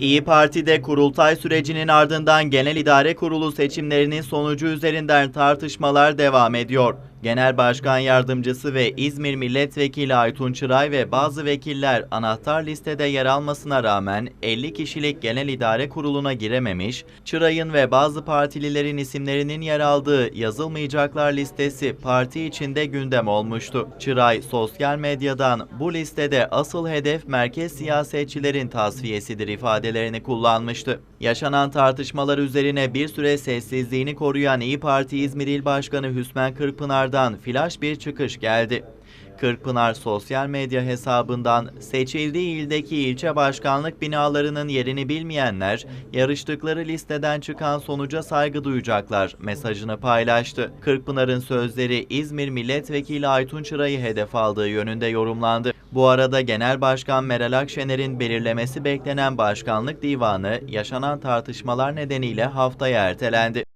İyi Parti'de kurultay sürecinin ardından Genel İdare Kurulu seçimlerinin sonucu üzerinden tartışmalar devam ediyor. Genel Başkan Yardımcısı ve İzmir Milletvekili Aytun Çıray ve bazı vekiller anahtar listede yer almasına rağmen 50 kişilik Genel İdare Kurulu'na girememiş, Çıray'ın ve bazı partililerin isimlerinin yer aldığı yazılmayacaklar listesi parti içinde gündem olmuştu. Çıray sosyal medyadan bu listede asıl hedef merkez siyasetçilerin tasfiyesidir ifadelerini kullanmıştı. Yaşanan tartışmalar üzerine bir süre sessizliğini koruyan İyi Parti İzmir İl Başkanı Hüsmen Kırkpınar'dan flash bir çıkış geldi. Kırkpınar sosyal medya hesabından seçildiği ildeki ilçe başkanlık binalarının yerini bilmeyenler yarıştıkları listeden çıkan sonuca saygı duyacaklar mesajını paylaştı. Kırkpınar'ın sözleri İzmir Milletvekili Aytun Çıray'ı hedef aldığı yönünde yorumlandı. Bu arada Genel Başkan Meral Akşener'in belirlemesi beklenen başkanlık divanı yaşanan tartışmalar nedeniyle haftaya ertelendi.